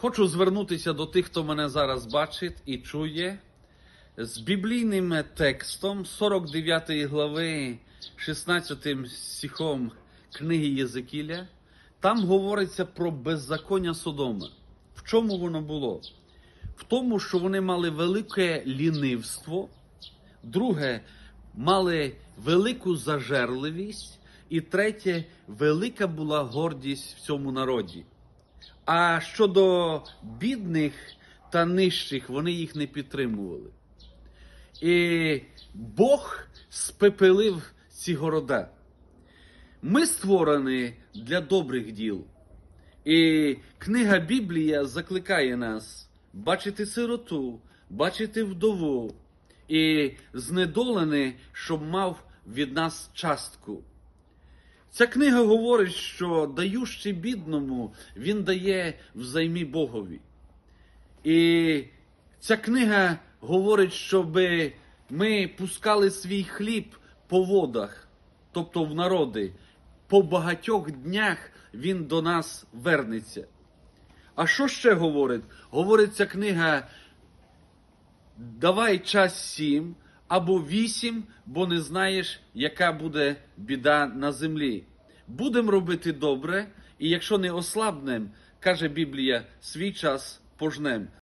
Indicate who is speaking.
Speaker 1: Хочу звернутися до тих, хто мене зараз бачить і чує, з біблійним текстом 49 глави 16 стихом книги Єзекіля. Там говориться про беззаконня Содома. В чому воно було? В тому, що вони мали велике лінивство, друге, мали велику зажерливість, і третє, велика була гордість в цьому народі. А щодо бідних та нижчих, вони їх не підтримували. І Бог спепелив ці города. Ми створені для добрих діл. І книга Біблія закликає нас бачити сироту, бачити вдову і знедолений, щоб мав від нас частку. Ця книга говорить, що даючи бідному, він дає взаймі Богові. І ця книга говорить, щоб ми пускали свій хліб по водах, тобто в народи. По багатьох днях він до нас вернеться. А що ще говорить? Говорить ця книга: давай час сім або вісім, бо не знаєш, яка буде біда на землі. Будемо робити добре, і якщо не ослабнем, каже Біблія, свій час пожнем.